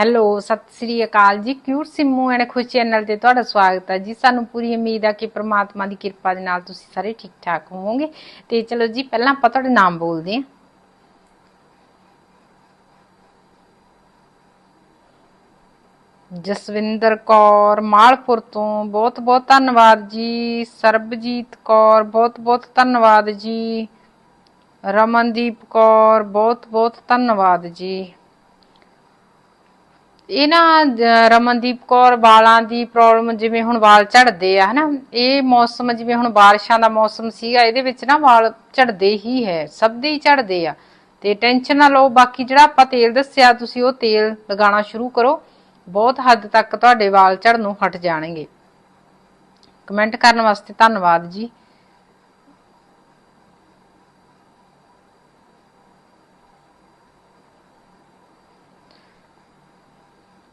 Hello, ਸਤਿ ਸ੍ਰੀ ਅਕਾਲ ਜੀ। Cute Simmu and Khush channel ਤੇ ਤੁਹਾਡਾ ਸਵਾਗਤ ਹੈ ਜੀ। ਸਾਨੂੰ ਪੂਰੀ ਉਮੀਦ ਆ ਕਿ ਪ੍ਰਮਾਤਮਾ ਦੀ ਕਿਰਪਾ ਦੇ ਨਾਲ ਤੁਸੀਂ ਸਾਰੇ ਠੀਕ ਠਾਕ ਹੋਵੋਗੇ। ਤੇ ਚਲੋ ਜੀ, ਪਹਿਲਾਂ ਆਪਾਂ ਤੁਹਾਡੇ ਨਾਮ ਬੋਲਦੇ ਹਾਂ। ਜਸਵਿੰਦਰ ਕੌਰ ਮਾਲਪੁਰ ਤੋਂ। ਬਹੁਤ ਬਹੁਤ ਧੰਨਵਾਦ ਜੀ। ਸਰਬਜੀਤ ਕੌਰ, ਬਹੁਤ ਬਹੁਤ ਧੰਨਵਾਦ ਜੀ। ਰਮਨਦੀਪ ਕੌਰ, ਬਹੁਤ ਬਹੁਤ ਧੰਨਵਾਦ ਜੀ। ਇਹ ਨਾ ਰਮਨਦੀਪ ਕੌਰ ਵਾਲਾਂ ਦੀ ਪ੍ਰੋਬਲਮ ਜਿਵੇਂ ਹੁਣ ਵਾਲ ਝੜਦੇ ਆ, ਹਨਾ? ਇਹ ਮੌਸਮ ਜਿਵੇਂ ਹੁਣ ਬਾਰਿਸ਼ਾਂ ਦਾ ਮੌਸਮ ਸੀਗਾ, ਇਹਦੇ ਵਿੱਚ ਨਾ ਵਾਲ ਝੜਦੇ ਹੀ ਹੈ, ਸਭ ਦੇ ਹੀ ਝੜਦੇ ਆ। ਤੇ ਟੈਨਸ਼ਨ ਨਾ ਲਓ, ਬਾਕੀ ਜਿਹੜਾ ਆਪਾਂ ਤੇਲ ਦੱਸਿਆ, ਤੁਸੀਂ ਉਹ ਤੇਲ ਲਗਾਉਣਾ ਸ਼ੁਰੂ ਕਰੋ। ਬਹੁਤ ਹੱਦ ਤੱਕ ਤੁਹਾਡੇ ਵਾਲ ਝੜਨੋਂ ਹਟ ਜਾਣਗੇ। ਕਮੈਂਟ ਕਰਨ ਵਾਸਤੇ ਧੰਨਵਾਦ ਜੀ।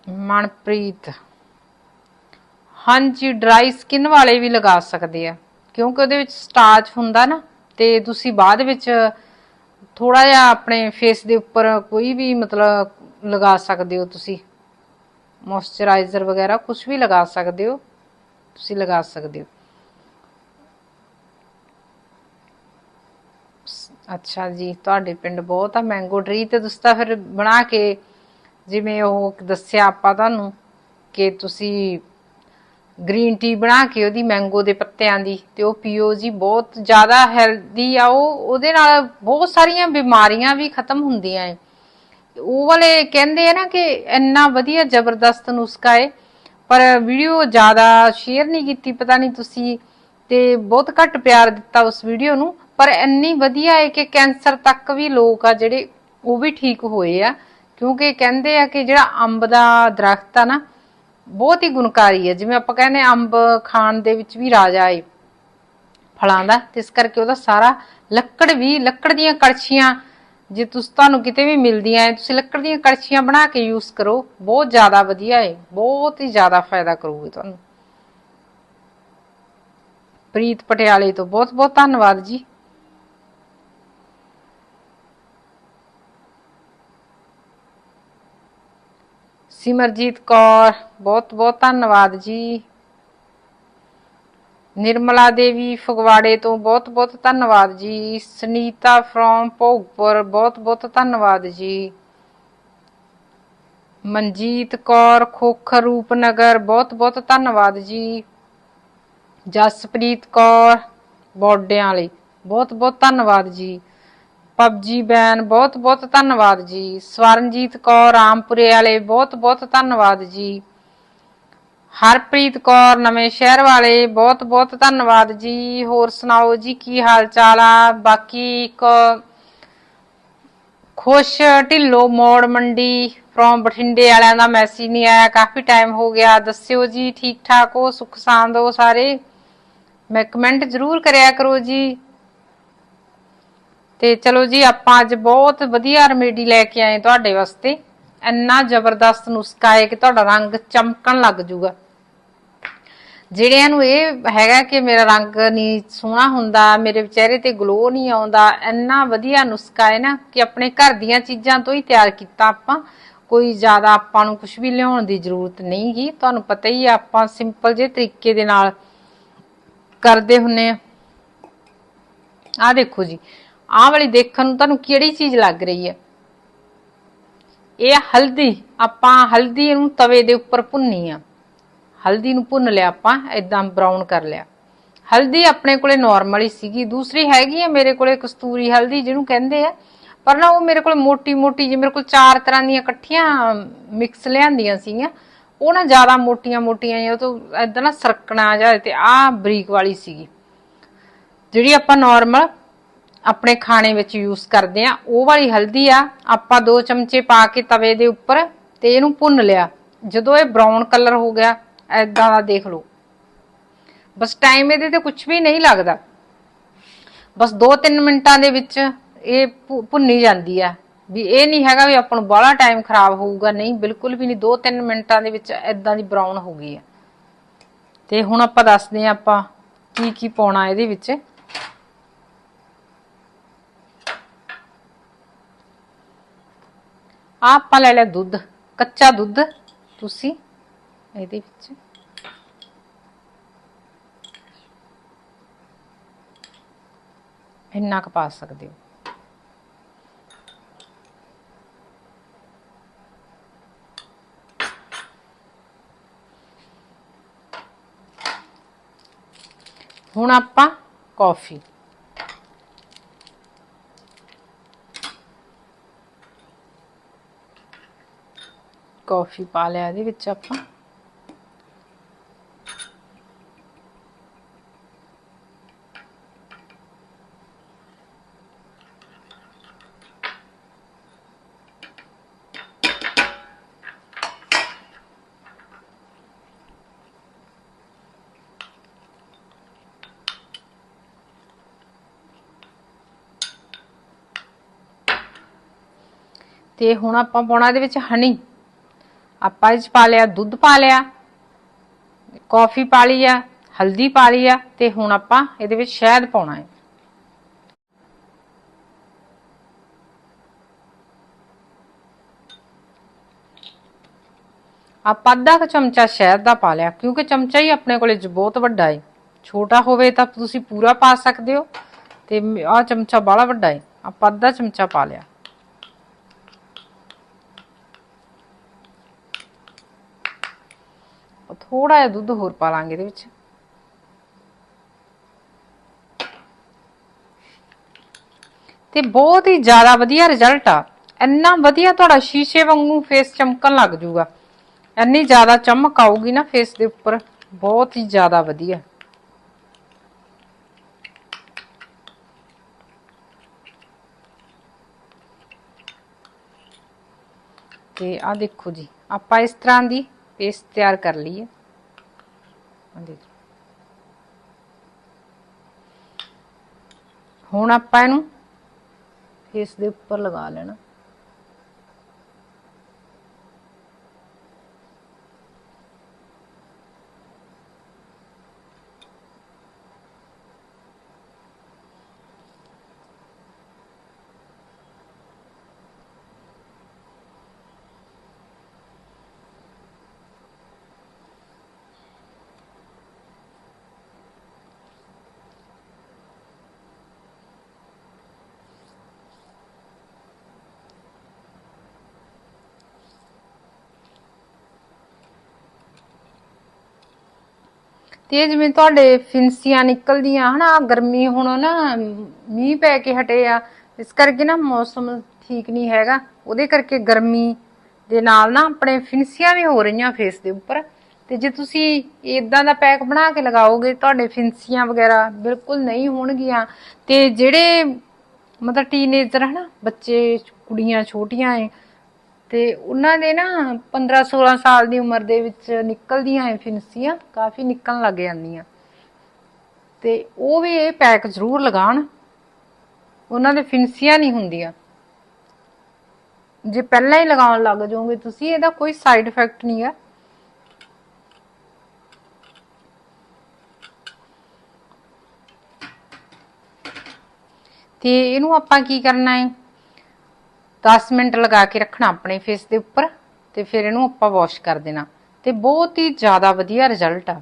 ਮਨਪ੍ਰੀਤ। ਹਾਂਜੀ, ਡਰਾਈ ਸਕਿਨ ਵਾਲੇ ਵੀ ਲਗਾ ਸਕਦੇ ਆ। ਕਿਉਂਕਿ ਉਹਦੇ ਵਿੱਚ ਸਟਾਰਚ ਹੁੰਦਾ ਨਾ, ਤੇ ਤੁਸੀਂ ਬਾਅਦ ਵਿੱਚ ਥੋੜਾ ਜਿਹਾ ਆਪਣੇ ਫੇਸ ਦੇ ਉੱਪਰ ਕੋਈ ਵੀ ਮਤਲਬ ਲਗਾ ਸਕਦੇ ਹੋ ਤੁਸੀਂ। ਮੋਇਸਚਰਾਈਜ਼ਰ ਵਗੈਰਾ ਕੁਝ ਵੀ ਲਗਾ ਸਕਦੇ ਹੋ, ਤੁਸੀਂ ਲਗਾ ਸਕਦੇ ਹੋ। ਅੱਛਾ ਜੀ, ਤੁਹਾਡੇ ਪਿੰਡ ਬਹੁਤ ਆ, ਮੈਂਗੋ ਟਰੀ ਤੇ ਤੁਸੀਂ ਤਾਂ ਫਿਰ ਬਣਾ ਕੇ ਜਿਵੇਂ ਉਹ ਦੱਸਿਆ ਆਪਾਂ ਤੁਹਾਨੂੰ ਕਿ ਤੁਸੀਂ ਗ੍ਰੀਨ ਟੀ ਬਣਾ ਕੇ ਉਹਦੀ ਮੈਂਗੋ ਦੇ ਪੱਤਿਆਂ ਦੀ ਤੇ ਉਹ ਪੀਓ ਜੀ, ਬਹੁਤ ਜ਼ਿਆਦਾ ਹੈਲਦੀ ਆ, ਉਹ ਉਹਦੇ ਨਾਲ ਬਹੁਤ ਸਾਰੀਆਂ ਬਿਮਾਰੀਆਂ ਵੀ ਖਤਮ ਹੁੰਦੀਆਂ ਏ। ਉਹ ਵਾਲੇ ਕਹਿੰਦੇ ਆ ਨਾ ਕਿ ਇੰਨਾ ਵਧੀਆ ਜ਼ਬਰਦਸਤ ਨੁਸਖਾ ਏ, ਪਰ ਵੀਡੀਓ ਜ਼ਿਆਦਾ ਸ਼ੇਅਰ ਨਹੀਂ ਕੀਤੀ, ਪਤਾ ਨਹੀਂ ਤੁਸੀਂ, ਤੇ ਬਹੁਤ ਘੱਟ ਪਿਆਰ ਦਿੱਤਾ ਉਸ ਵੀਡੀਓ ਨੂੰ, ਪਰ ਇੰਨੀ ਵਧੀਆ ਏ ਕਿ ਕੈਂਸਰ ਤੱਕ ਵੀ ਲੋਕ ਆ ਜਿਹੜੇ ਉਹ ਵੀ ਠੀਕ ਹੋਏ ਆ। ਕਿਉਂਕਿ ਕਹਿੰਦੇ ਆ ਕਿ ਜਿਹੜਾ ਅੰਬ ਦਾ ਦਰਖਤ ਆ ਨਾ, ਬਹੁਤ ਹੀ ਗੁਣਕਾਰੀ ਹੈ ਜਿਵੇਂ ਆਪਾਂ ਕਹਿੰਦੇ ਅੰਬ ਖਾਣ ਦੇ ਵਿੱਚ ਵੀ ਰਾਜਾ ਏ, ਫਲਾਂ ਦਾ। ਇਸ ਕਰਕੇ ਉਹਦਾ ਸਾਰਾ ਲੱਕੜ ਵੀ, ਲੱਕੜ ਦੀਆਂ ਕੜਛੀਆਂ, ਜੇ ਤੁਸੀਂ ਤੁਹਾਨੂੰ ਕਿਤੇ ਵੀ ਮਿਲਦੀਆਂ ਐ ਤੁਸੀਂ ਲੱਕੜ ਦੀਆਂ ਕੜਛੀਆਂ ਬਣਾ ਕੇ ਯੂਜ਼ ਕਰੋ। ਬਹੁਤ ਜ਼ਿਆਦਾ ਵਧੀਆ ਏ, ਬਹੁਤ ਹੀ ਜ਼ਿਆਦਾ ਫਾਇਦਾ ਕਰੂਗੀ ਤੁਹਾਨੂੰ। ਪ੍ਰੀਤ ਪਟਿਆਲੇ ਤੋਂ ਬਹੁਤ ਬਹੁਤ ਧੰਨਵਾਦ ਜੀ। ਸਿਮਰਜੀਤ ਕੌਰ, ਬਹੁਤ ਬਹੁਤ ਧੰਨਵਾਦ ਜੀ। ਨਿਰਮਲਾ ਦੇਵੀ ਫਗਵਾੜੇ ਤੋਂ ਬਹੁਤ ਬਹੁਤ ਧੰਨਵਾਦ ਜੀ। ਸੁਨੀਤਾ ਫਰੋਮ ਭੋਗਪੁਰ, ਬਹੁਤ ਬਹੁਤ ਧੰਨਵਾਦ ਜੀ। ਮਨਜੀਤ ਕੌਰ ਖੋਖਰ ਰੂਪਨਗਰ, ਬਹੁਤ ਬਹੁਤ ਧੰਨਵਾਦ ਜੀ। ਜਸਪ੍ਰੀਤ ਕੌਰ, ਬੋਡਿਆਂ ਵਾਲੀ, ਬਹੁਤ ਬਹੁਤ ਧੰਨਵਾਦ ਜੀ। ਪਬਜੀ ਬੈਨ, ਬਹੁਤ ਬਹੁਤ ਧੰਨਵਾਦ ਜੀ। ਸਵਰਨਜੀਤ ਕੌਰ, ਰਾਮਪੁਰੇ ਵਾਲੇ, ਬਹੁਤ ਬਹੁਤ ਧੰਨਵਾਦ ਜੀ। ਹਰਪ੍ਰੀਤ ਕੌਰ, ਨਵੇਂ ਸ਼ਹਿਰ ਵਾਲੇ, ਬਹੁਤ ਬਹੁਤ ਧੰਨਵਾਦ ਜੀ। ਹੋਰ ਸੁਣਾਓ ਜੀ, ਕੀ ਹਾਲ ਚਾਲ ਆ? ਬਾਕੀ ਇੱਕ ਖੁਸ਼ ਢਿੱਲੋ ਮੋੜ ਮੰਡੀ ਫਰੋਮ ਬਠਿੰਡੇ ਵਾਲਿਆਂ ਦਾ ਮੈਸੇਜ ਨਹੀਂ ਆਇਆ। ਕਾਫੀ ਟਾਈਮ ਹੋ ਗਿਆ। ਦੱਸਿਓ ਜੀ ਠੀਕ ਠਾਕ ਹੋ ਸੁਖ ਸਾਂਦ ਹੋ ਸਾਰੇ? ਮੈਂ ਕਮੈਂਟ ਜ਼ਰੂਰ ਕਰਿਆ ਕਰੋ ਜੀ। ਤੇ ਚਲੋ ਜੀ, ਆਪਾਂ ਅੱਜ ਬਹੁਤ ਵਧੀਆ ਰੈਮੇਡੀ ਲੈ ਕੇ ਆਏ ਤੁਹਾਡੇ ਵਾਸਤੇ। ਇੰਨਾ ਜ਼ਬਰਦਸਤ ਨੁਸਖਾ ਹੈ ਕਿ ਤੁਹਾਡਾ ਰੰਗ ਚਮਕਣ ਲੱਗ ਜਾਊਗਾ ਜਿਹੜਿਆਂ ਨੂੰ ਇਹ ਹੈਗਾ ਕਿ ਮੇਰਾ ਰੰਗ ਨਹੀਂ ਸੋਹਣਾ ਹੁੰਦਾ, ਮੇਰੇ ਚਿਹਰੇ ਤੇ ਗਲੋ ਨਹੀਂ ਆਉਂਦਾ, ਇੰਨਾ ਵਧੀਆ ਨੁਸਖਾ ਹੈ ਨਾ ਕਿ ਆਪਣੇ ਘਰ ਦੀਆਂ ਚੀਜ਼ਾਂ ਤੋਂ ਹੀ ਤਿਆਰ ਕੀਤਾ ਆਪਾਂ। ਕੋਈ ਜ਼ਿਆਦਾ ਆਪਾਂ ਨੂੰ ਕੁਝ ਵੀ ਲਿਆਉਣ ਦੀ ਜ਼ਰੂਰਤ ਨਹੀਂ ਗੀ। ਤੁਹਾਨੂੰ ਪਤਾ ਹੀ ਆ, ਆਪਾਂ ਸਿੰਪਲ ਜੇ ਤਰੀਕੇ ਦੇ ਨਾਲ ਕਰਦੇ ਹੁੰਨੇ ਆ। ਆਹ ਦੇਖੋ ਜੀ ਆਹ ਵਾਲੀ ਦੇਖਣ ਨੂੰ ਤੁਹਾਨੂੰ ਕਿਹੜੀ ਚੀਜ਼ ਲੱਗ ਰਹੀ ਹੈ? ਇਹ ਹਲਦੀ। ਆਪਾਂ ਹਲਦੀ ਨੂੰ ਤਵੇ ਦੇ ਉੱਪਰ ਭੁੰਨੀ ਆ। ਹਲਦੀ ਨੂੰ ਭੁੰਨ ਲਿਆ ਆਪਾਂ ਇਦਾਂ ਬਰਾਊਨ ਕਰ ਲਿਆ। ਹਲਦੀ ਆਪਣੇ ਕੋਲੇ ਨਾਰਮਲ ਹੀ ਸੀਗੀ। ਦੂਸਰੀ ਹੈਗੀ ਆ ਮੇਰੇ ਕੋਲੇ ਕਸਤੂਰੀ ਹਲਦੀ, ਜਿਹਨੂੰ ਕਹਿੰਦੇ ਆ। ਪਰ ਨਾ ਉਹ ਮੇਰੇ ਕੋਲ ਮੋਟੀ ਮੋਟੀ ਜਿਵੇਂ ਮੇਰੇ ਕੋਲ ਚਾਰ ਤਰ੍ਹਾਂ ਦੀਆਂ ਇਕੱਠੀਆਂ ਮਿਕਸ ਲਿਆਂਦੀਆਂ ਸੀਗੀਆਂ। ਉਹ ਨਾ ਜ਼ਿਆਦਾ ਮੋਟੀਆਂ ਮੋਟੀਆਂ ਜਿਹੀਆਂ ਉਹ ਤੋਂ ਇਦਾਂ ਨਾ ਸਰਕਣਾ ਜਾ ਤੇ ਆਹ ਬਰੀਕ ਵਾਲੀ ਸੀਗੀ। ਜਿਹੜੀ ਆਪਾਂ ਨਾਰਮਲ ਆਪਣੇ ਖਾਣੇ ਵਿੱਚ ਯੂਜ਼ ਕਰਦੇ ਆ ਉਹ ਵਾਲੀ ਹਲਦੀ ਆ, ਆਪਾਂ ਦੋ ਚਮਚੇ ਪਾ ਕੇ ਤਵੇ ਦੇ ਉੱਪਰ ਤੇ ਇਹਨੂੰ ਭੁੰਨ ਲਿਆ। ਜਦੋਂ ਇਹ ਬਰਾਊਨ ਕਲਰ ਹੋ ਗਿਆ ਐਦਾਂ ਦਾ ਦੇਖ ਲਓ। ਬਸ ਟਾਈਮ ਇਹਦੇ ਤੇ ਕੁਝ ਵੀ ਨਹੀਂ ਲੱਗਦਾ। ਬਸ 2-3 ਮਿੰਟਾਂ ਦੇ ਵਿੱਚ ਇਹ ਭੁੰਨੀ ਜਾਂਦੀ ਆ। ਵੀ ਇਹ ਨਹੀਂ ਹੈਗਾ ਵੀ ਆਪਾਂ ਨੂੰ ਬਾਹਲਾ ਟਾਈਮ ਖਰਾਬ ਹੋਊਗਾ। ਨਹੀਂ, ਬਿਲਕੁਲ ਵੀ ਨਹੀਂ। 2-3 ਮਿੰਟਾਂ ਦੇ ਵਿੱਚ ਐਦਾਂ ਦੀ ਬਰਾਊਨ ਹੋ ਗਈ ਆ। ਤੇ ਹੁਣ ਆਪਾਂ ਦੱਸਦੇ ਆ ਆਪਾਂ ਕੀ ਕੀ ਪਾਉਣਾ ਇਹਦੇ ਵਿੱਚ। ਆਹ ਆਪਾਂ ਲੈ ਲਿਆ ਦੁੱਧ, ਕੱਚਾ ਦੁੱਧ, ਤੁਸੀਂ ਇਹਦੇ ਵਿੱਚ। ਇੰਨਾ ਕੁ ਪਾ ਸਕਦੇ ਹੋ। ਹੁਣ ਆਪਾਂ ਕੌਫੀ। ਕੌਫੀ ਪਾ ਲਿਆ ਇਹਦੇ ਵਿੱਚ ਆਪਾਂ। ਤੇ ਹੁਣ ਆਪਾਂ ਪਾਉਣਾ ਇਹਦੇ ਵਿੱਚ ਹਨੀ ਆਪਾਂ ਇਹ 'ਚ ਪਾ ਲਿਆ, ਦੁੱਧ ਪਾ ਲਿਆ ਕਾਫੀ ਪਾ ਲਈ ਆ, ਹਲਦੀ ਪਾ ਲਈ ਆ ਤੇ ਹੁਣ ਆਪਾਂ ਇਹਦੇ ਵਿੱਚ ਸ਼ਹਿਦ ਪਾਉਣਾ ਹੈ। ਆਪਾਂ ਅੱਧਾ ਕੁ ਚਮਚਾ ਸ਼ਹਿਦ ਦਾ ਪਾ ਲਿਆ, ਕਿਉਂਕਿ ਚਮਚਾ ਹੀ ਆਪਣੇ ਕੋਲੇ ਬਹੁਤ ਵੱਡਾ ਹੈ। ਛੋਟਾ ਹੋਵੇ ਤਾਂ ਤੁਸੀਂ ਪੂਰਾ ਪਾ ਸਕਦੇ ਹੋ ਤੇ ਆਹ ਚਮਚਾ ਬਾਹਲਾ ਵੱਡਾ ਹੈ, ਆਪਾਂ ਅੱਧਾ ਚਮਚਾ ਪਾ ਲਿਆ। ਥੋੜਾ ਜਿਹਾ ਦੁੱਧ ਹੋਰ ਪਾ ਲਾਂਗੇ ਇਹਦੇ ਵਿੱਚ। ਤੇ ਬਹੁਤ ਹੀ ਜ਼ਿਆਦਾ ਵਧੀਆ ਰਿਜ਼ਲਟ ਆ। ਇੰਨਾ ਵਧੀਆ ਤੁਹਾਡਾ ਸ਼ੀਸ਼ੇ ਵਾਂਗੂ ਫੇਸ ਚਮਕਣ ਲੱਗ ਜਾਊਗਾ ਇੰਨੀ ਜ਼ਿਆਦਾ ਚਮਕ ਆਊਗੀ ਨਾ ਫੇਸ ਦੇ ਉੱਪਰ। ਬਹੁਤ ਹੀ ਜ਼ਿਆਦਾ ਵਧੀਆ। ਤੇ ਆ ਦੇਖੋ ਜੀ, ਆਪਾਂ ਇਸ ਤਰ੍ਹਾਂ ਦੀ ਪੇਸਟ ਤਿਆਰ ਕਰ ਲਈ ਹੈ ਆਹ ਦੇਖੋ। ਹੁਣ ਆਪਾਂ ਇਹਨੂੰ ਇਸ ਦੇ ਉੱਪਰ ਲਗਾ ਲੈਣਾ। ਤੇ ਇਹ ਜਿਵੇਂ ਤੁਹਾਡੇ ਫਿੰਸੀਆਂ ਨਿਕਲਦੀਆਂ, ਹਨਾ, ਆਹ ਗਰਮੀ ਹੁਣ ਨਾ ਮੀਂਹ ਪੈ ਕੇ ਹਟੇ ਆ, ਇਸ ਕਰਕੇ ਨਾ ਮੌਸਮ ਠੀਕ ਨਹੀਂ ਹੈਗਾ। ਉਹਦੇ ਕਰਕੇ ਗਰਮੀ ਦੇ ਨਾਲ ਨਾ ਆਪਣੇ ਫਿੰਸੀਆਂ ਵੀ ਹੋ ਰਹੀਆਂ ਫੇਸ ਦੇ ਉੱਪਰ। ਤੇ ਜੇ ਤੁਸੀਂ ਇਦਾਂ ਦਾ ਪੈਕ ਬਣਾ ਕੇ ਲਗਾਓਗੇ, ਤੁਹਾਡੇ ਫਿੰਸੀਆਂ ਵਗੈਰਾ ਬਿਲਕੁਲ ਨਹੀਂ ਹੋਣਗੀਆਂ। ਤੇ ਜਿਹੜੇ ਮਤਲਬ ਟੀਨੇਜਰ ਹਨਾ, ਬੱਚੇ, ਕੁੜੀਆਂ, ਛੋਟੀਆਂ ਏ ਤੇ ਉਹਨਾਂ ਦੇ ਨਾ 15 16 ਸਾਲ ਦੀ ਉਮਰ ਦੇ ਵਿੱਚ ਨਿਕਲਦੀਆਂ ਐ ਫਿਨਸੀਆਂ ਕਾਫੀ ਨਿਕਲਣ ਲੱਗ ਜਾਂਦੀਆਂ। ਤੇ ਉਹ ਵੀ ਇਹ ਪੈਕ ਜ਼ਰੂਰ ਲਗਾਣ ਉਹਨਾਂ ਦੇ ਫਿਨਸੀਆਂ ਨਹੀਂ ਹੁੰਦੀਆਂ। ਜੇ ਪਹਿਲਾਂ ਹੀ ਲਗਾਉਣ ਲੱਗ ਜਾਓਗੇ ਤੁਸੀਂ, ਇਹਦਾ ਕੋਈ ਸਾਈਡ ਇਫੈਕਟ ਨਹੀਂ ਹੈ ਤੇ ਇਹਨੂੰ ਆਪਾਂ ਕੀ ਕਰਨਾ ਹੈ? 10 ਮਿੰਟ ਲਗਾ ਕੇ ਰੱਖਣਾ ਆਪਣੇ ਫੇਸ ਦੇ ਉੱਪਰ ਤੇ ਫਿਰ ਇਹਨੂੰ ਆਪਾਂ ਵਾਸ਼ ਕਰ ਦੇਣਾ। ਤੇ ਬਹੁਤ ਹੀ ਜ਼ਿਆਦਾ ਵਧੀਆ ਰਿਜ਼ਲਟ ਆ।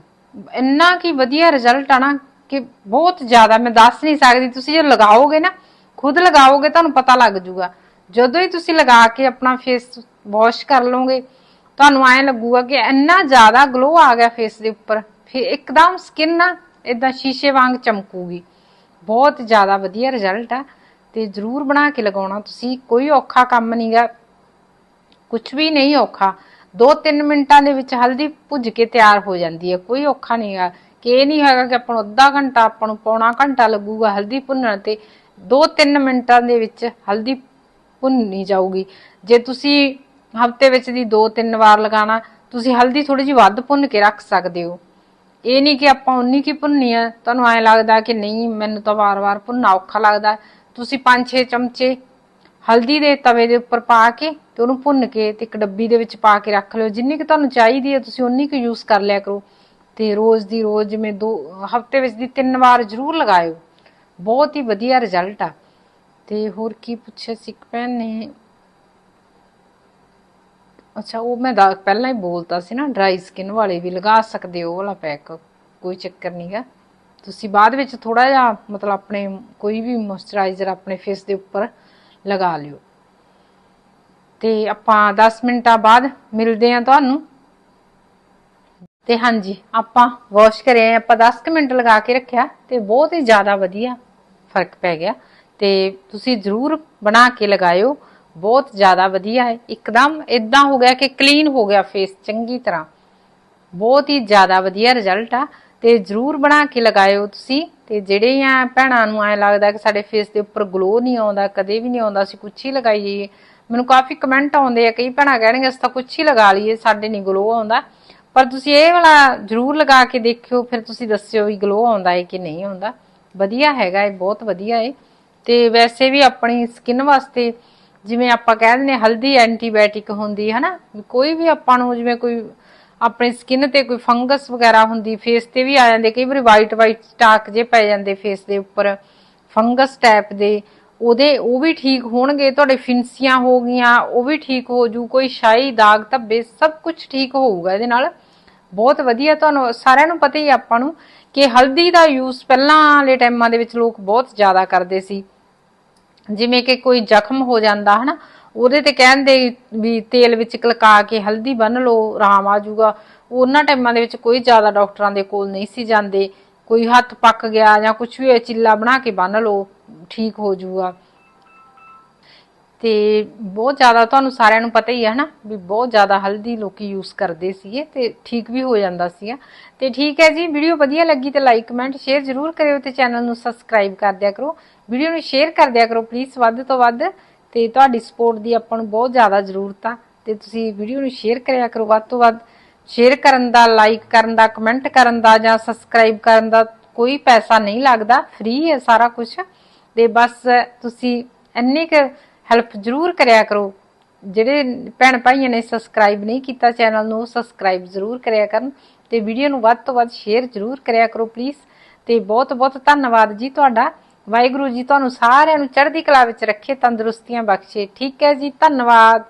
ਇੰਨਾ ਕੀ ਵਧੀਆ ਰਿਜ਼ਲਟ ਆ ਨਾ ਕਿ ਬਹੁਤ ਜ਼ਿਆਦਾ, ਮੈਂ ਦੱਸ ਨਹੀਂ ਸਕਦੀ, ਤੁਸੀਂ ਜੇ ਲਗਾਓਗੇ ਨਾ, ਖੁਦ ਲਗਾਓਗੇ ਤੁਹਾਨੂੰ ਪਤਾ ਲੱਗ ਜੂਗਾ। ਜਦੋਂ ਹੀ ਤੁਸੀਂ ਲਗਾ ਕੇ ਆਪਣਾ ਫੇਸ ਵਾਸ਼ ਕਰ ਲਓਗੇ, ਤੁਹਾਨੂੰ ਐਂ ਲੱਗੂਗਾ ਕਿ ਇੰਨਾ ਜ਼ਿਆਦਾ ਗਲੋ ਆ ਗਿਆ ਫੇਸ ਦੇ ਉੱਪਰ। ਫਿਰ ਇੱਕਦਮ ਸਕਿਨ ਨਾ ਇਦਾਂ ਸ਼ੀਸ਼ੇ ਵਾਂਗ ਚਮਕੂਗੀ। ਬਹੁਤ ਜ਼ਿਆਦਾ ਵਧੀਆ ਰਿਜ਼ਲਟ ਆ। ਤੇ ਜਰੂਰ ਬਣਾ ਕੇ ਲਗਾਉਣਾ। ਤੁਸੀਂ ਕੋਈ ਔਖਾ ਕੰਮ ਨਹੀਂਗਾ। ਕੁਝ ਵੀ ਨਹੀਂ ਔਖਾ। 2-3 ਮਿੰਟਾਂ ਦੇ ਵਿੱਚ ਹਲਦੀ ਭੁੱਜ ਕੇ ਤਿਆਰ ਹੋ ਜਾਂਦੀ ਹੈ। ਕੋਈ ਔਖਾ ਨਹੀਂਗਾ। ਕਿ ਇਹ ਨਹੀਂ ਹੈਗਾ ਕਿ ਆਪਾਂ ਨੂੰ ਅੱਧਾ ਘੰਟਾ, ਆਪਾਂ ਨੂੰ ਪੌਣਾ ਘੰਟਾ ਲੱਗੂਗਾ ਹਲਦੀ ਭੁੰਨਣ ਤੇ। 2-3 ਮਿੰਟਾਂ ਦੇ ਵਿੱਚ ਹਲਦੀ ਭੁੰਨੀ ਜਾਊਗੀ। ਜੇ ਤੁਸੀਂ ਹਫ਼ਤੇ ਵਿੱਚ ਦੀ 2-3 ਵਾਰ ਲਗਾਣਾ ਤੁਸੀਂ ਹਲਦੀ ਥੋੜੀ ਜਿਹੀ ਵੱਧ ਭੁੰਨ ਕੇ ਰੱਖ ਸਕਦੇ ਹੋ। ਇਹ ਨਹੀਂ ਕਿ ਆਪਾਂ ਉਨੀ ਕੀ ਭੁੰਨੀ ਆ। ਤੁਹਾਨੂੰ ਐ ਲੱਗਦਾ ਕਿ ਨਹੀਂ, ਮੈਨੂੰ ਤਾਂ ਵਾਰ-ਵਾਰ ਭੁੰਨਣਾ ਔਖਾ ਲੱਗਦਾ। ਤੁਸੀਂ 5-6 ਚਮਚੇ ਹਲਦੀ ਦੇ ਤਵੇ ਦੇ ਉੱਪਰ ਪਾ ਕੇ ਤੇ ਉਹਨੂੰ ਭੁੰਨ ਕੇ ਤੇ ਇੱਕ ਡੱਬੀ ਦੇ ਵਿੱਚ ਪਾ ਕੇ ਰੱਖ ਲਿਓ। ਜਿੰਨੀ ਕਿ ਤੁਹਾਨੂੰ ਚਾਹੀਦੀ ਹੈ, ਤੁਸੀਂ ਉਨੀ ਕੁ ਯੂਜ਼ ਕਰ ਲਿਆ ਕਰੋ। ਤੇ ਰੋਜ਼ ਦੀ ਰੋਜ਼ ਜਿਵੇਂ ਦੋ, ਹਫ਼ਤੇ ਵਿੱਚ ਦੀ ਤਿੰਨ ਵਾਰ ਜ਼ਰੂਰ ਲਗਾਇਓ। ਬਹੁਤ ਹੀ ਵਧੀਆ ਰਿਜ਼ਲਟ ਆ। ਤੇ ਹੋਰ ਕੀ ਪੁੱਛਿਆ ਸਿੱਖ ਭੈਣ ਨੇ ਅੱਛਾ, ਉਹ ਮੈਂ ਦਾ- ਪਹਿਲਾਂ ਹੀ ਬੋਲਤਾ ਸੀ ਨਾ ਡਰਾਈ ਸਕਿਨ ਵਾਲੇ ਵੀ ਲਗਾ ਸਕਦੇ ਹੋ ਉਹ ਵਾਲਾ ਪੈਕ ਕੋਈ ਚੱਕਰ ਨਹੀਂਗਾ ਤੁਸੀਂ ਬਾਅਦ ਵਿੱਚ ਥੋੜਾ ਜਿਹਾ ਮਤਲਬ ਆਪਣੇ ਕੋਈ ਵੀ ਮੋਇਸਚਰਾਈਜ਼ਰ ਆਪਣੇ ਫੇਸ ਦੇ ਉੱਪਰ ਲਗਾ ਲਿਓ। ਤੇ ਆਪਾਂ 10 ਮਿੰਟਾਂ ਬਾਅਦ ਮਿਲਦੇ ਹਾਂ ਤੁਹਾਨੂੰ। ਤੇ ਹਾਂਜੀ, ਆਪਾਂ ਵਾਸ਼ ਕਰਿਆ ਆਪਾਂ 10 ਮਿੰਟ ਲਗਾ ਕੇ ਰੱਖਿਆ ਤੇ ਬਹੁਤ ਹੀ ਜ਼ਿਆਦਾ ਵਧੀਆ ਫ਼ਰਕ ਪੈ ਗਿਆ। ਤੇ ਤੁਸੀਂ ਜ਼ਰੂਰ ਬਣਾ ਕੇ ਲਗਾਇਓ। ਬਹੁਤ ਜ਼ਿਆਦਾ ਵਧੀਆ ਹੈ। ਇੱਕਦਮ ਇਦਾਂ ਹੋ ਗਿਆ ਕਿ ਕਲੀਨ ਹੋ ਗਿਆ ਫੇਸ ਚੰਗੀ ਤਰ੍ਹਾਂ। ਬਹੁਤ ਹੀ ਜ਼ਿਆਦਾ ਵਧੀਆ ਰਿਜ਼ਲਟ ਆ। ਤੇ ਜਰੂਰ ਬਣਾ ਕੇ ਲਗਾਇਓ ਤੁਸੀਂ। ਤੇ ਜਿਹੜੇ ਆ ਭੈਣਾਂ ਨੂੰ ਐ ਲੱਗਦਾ ਕਿ ਸਾਡੇ ਫੇਸ ਦੇ ਉੱਪਰ ਗਲੋ ਨਹੀਂ ਆਉਂਦਾ ਕਦੇ ਵੀ ਨਹੀਂ ਆਉਂਦਾ ਅਸੀਂ ਕੁਛ ਹੀ ਲਗਾਈ ਜਾਈਏ ਮੈਨੂੰ ਕਾਫੀ ਕਮੈਂਟ ਆਉਂਦੇ ਆ ਕਈ ਭੈਣਾਂ ਕਹਿਣਗੇ ਅਸੀਂ ਤਾਂ ਕੁਛ ਹੀ ਲਗਾ ਲਈਏ ਸਾਡੇ ਨਹੀਂ ਗਲੋ ਆਉਂਦਾ। ਪਰ ਤੁਸੀਂ ਇਹ ਵਾਲਾ ਜਰੂਰ ਲਗਾ ਕੇ ਦੇਖਿਓ ਫਿਰ ਤੁਸੀਂ ਦੱਸਿਓ ਵੀ ਗਲੋ ਆਉਂਦਾ ਹੈ ਕਿ ਨਹੀਂ ਆਉਂਦਾ। ਵਧੀਆ ਹੈਗਾ ਇਹ ਬਹੁਤ ਵਧੀਆ ਹੈ ਤੇ ਵੈਸੇ ਵੀ ਆਪਣੀ ਸਕਿਨ ਵਾਸਤੇ ਜਿਵੇਂ ਆਪਾਂ ਕਹਿ ਦਿੰਦੇ ਹਾਂ, ਹਲਦੀ ਐਂਟੀਬਾਇਓਟਿਕ ਹੁੰਦੀ ਹੈ ਨਾ ਕੋਈ ਵੀ ਆਪਾਂ ਨੂੰ ਜਿਵੇਂ ਕੋਈ ਆਪਣੀ ਸਕਿਨ ਤੇ ਕੋਈ ਫੰਗਸ ਵਗੈਰਾ ਹੁੰਦੀ ਫੇਸ ਤੇ ਵੀ ਆ ਜਾਂਦੇ, ਕਈ ਵਾਰੀ ਵਾਈਟ ਵਾਈਟ ਸਟਾਕ ਜੇ ਪੈ ਜਾਂਦੇ ਫੇਸ ਦੇ ਉੱਪਰ ਫੰਗਸ ਟਾਈਪ ਦੇ, ਉਹਦੇ, ਉਹ ਵੀ ਠੀਕ ਹੋਣਗੇ, ਤੁਹਾਡੇ ਫਿੰਸੀਆਂ ਹੋ ਗਈਆਂ, ਉਹ ਵੀ ਠੀਕ ਹੋ ਜੂ, ਕੋਈ ਸ਼ਾਈ ਦਾਗ, ਧੱਬੇ, ਸਭ ਕੁਝ ਠੀਕ ਹੋਊਗਾ ਇਹਦੇ ਨਾਲ। ਬਹੁਤ ਵਧੀਆ ਤੁਹਾਨੂੰ, ਸਾਰਿਆਂ ਨੂੰ ਪਤਾ ਹੀ ਆਪਾਂ ਨੂੰ ਕਿ ਹਲਦੀ ਦਾ ਯੂਜ਼ ਪਹਿਲਾਂ ਵਾਲੇ ਟਾਈਮਾਂ ਦੇ ਵਿੱਚ ਲੋਕ ਬਹੁਤ ਜ਼ਿਆਦਾ ਕਰਦੇ ਸੀ। ਜਿਵੇਂ ਕਿ ਕੋਈ ਜ਼ਖਮ ਹੋ ਜਾਂਦਾ, ਹਨਾ ਉਹਦੇ ਤੇ ਕਹਿੰਦੇ ਵੀ ਤੇਲ ਵਿੱਚ ਕਲਕਾ ਕੇ ਹਲਦੀ ਬੰਨ ਲਓ, ਆਰਾਮ ਆ ਜਾਊਗਾ। ਉਹਨਾਂ ਟਾਈਮਾਂ ਦੇ ਵਿੱਚ ਕੋਈ ਜ਼ਿਆਦਾ ਡਾਕਟਰਾਂ ਦੇ ਕੋਲ ਨਹੀਂ ਸੀ ਜਾਂਦੇ। ਕੋਈ ਹੱਥ ਪੱਕ ਗਿਆ ਜਾਂ ਕੁਝ ਵੀ ਚਿੱਲਾ ਬਣਾ ਕੇ ਬੰਨ ਲਓ, ਠੀਕ ਹੋ ਜਾਊਗਾ। ਤੇ ਬਹੁਤ ਜ਼ਿਆਦਾ ਤੁਹਾਨੂੰ ਸਾਰਿਆਂ ਨੂੰ ਪਤਾ ਹੀ ਹੈ ਨਾ ਵੀ ਬਹੁਤ ਜ਼ਿਆਦਾ ਹਲਦੀ ਲੋਕੀ ਯੂਜ਼ ਕਰਦੇ ਸੀਗੇ ਤੇ ਠੀਕ ਵੀ ਹੋ ਜਾਂਦਾ ਸੀਗਾ। ਤੇ ਠੀਕ ਹੈ ਜੀ, ਵੀਡੀਓ ਵਧੀਆ ਲੱਗੀ ਤੇ ਲਾਈਕ ਕਮੈਂਟ ਸ਼ੇਅਰ ਜ਼ਰੂਰ ਕਰਿਓ ਤੇ ਚੈਨਲ ਨੂੰ ਸਬਸਕ੍ਰਾਈਬ ਕਰ ਦਿਆ ਕਰੋ। ਵੀਡੀਓ ਨੂੰ ਸ਼ੇਅਰ ਕਰ ਦਿਆ ਕਰੋ ਪਲੀਜ਼ ਵੱਧ ਤੋਂ ਵੱਧ। ਤੇ ਤੁਹਾਡੀ ਸਪੋਰਟ ਦੀ ਆਪਾਂ ਨੂੰ ਬਹੁਤ ਜ਼ਿਆਦਾ ਜ਼ਰੂਰਤ ਆ। ਤੇ ਤੁਸੀਂ ਵੀਡੀਓ ਨੂੰ ਸ਼ੇਅਰ ਕਰਿਆ ਕਰੋ। ਵੱਧ ਤੋਂ ਵੱਧ ਸ਼ੇਅਰ ਕਰਨ ਦਾ ਲਾਈਕ ਕਰਨ ਦਾ ਕਮੈਂਟ ਕਰਨ ਦਾ ਜਾਂ ਸਬਸਕ੍ਰਾਈਬ ਕਰਨ ਦਾ ਕੋਈ ਪੈਸਾ ਨਹੀਂ ਲੱਗਦਾ। ਫ੍ਰੀ ਹੈ ਸਾਰਾ ਕੁਝ ਤੇ ਬਸ ਤੁਸੀਂ ਇੰਨੀ ਕੁ ਹੈਲਪ ਜ਼ਰੂਰ ਕਰਿਆ ਕਰੋ। ਜਿਹੜੇ ਭੈਣ ਭਾਈਆਂ ਨੇ ਸਬਸਕ੍ਰਾਈਬ ਨਹੀਂ ਕੀਤਾ ਚੈਨਲ ਨੂੰ ਸਬਸਕ੍ਰਾਈਬ ਜ਼ਰੂਰ ਕਰਿਆ ਕਰਨ। ਤੇ ਵੀਡੀਓ ਨੂੰ ਵੱਧ ਤੋਂ ਵੱਧ ਸ਼ੇਅਰ ਜ਼ਰੂਰ ਕਰਿਆ ਕਰੋ ਪਲੀਜ਼ ਤੇ ਬਹੁਤ ਬਹੁਤ ਧੰਨਵਾਦ ਜੀ ਤੁਹਾਡਾ। ਵਾਹਿਗੁਰੂ ਜੀ, ਤੁਹਾਨੂੰ ਸਾਰਿਆਂ ਨੂੰ ਚੜ੍ਹਦੀ ਕਲਾ ਵਿੱਚ ਰੱਖੇ, ਤੰਦਰੁਸਤੀਆਂ ਬਖਸ਼ੇ। ਠੀਕ ਹੈ ਜੀ, ਧੰਨਵਾਦ।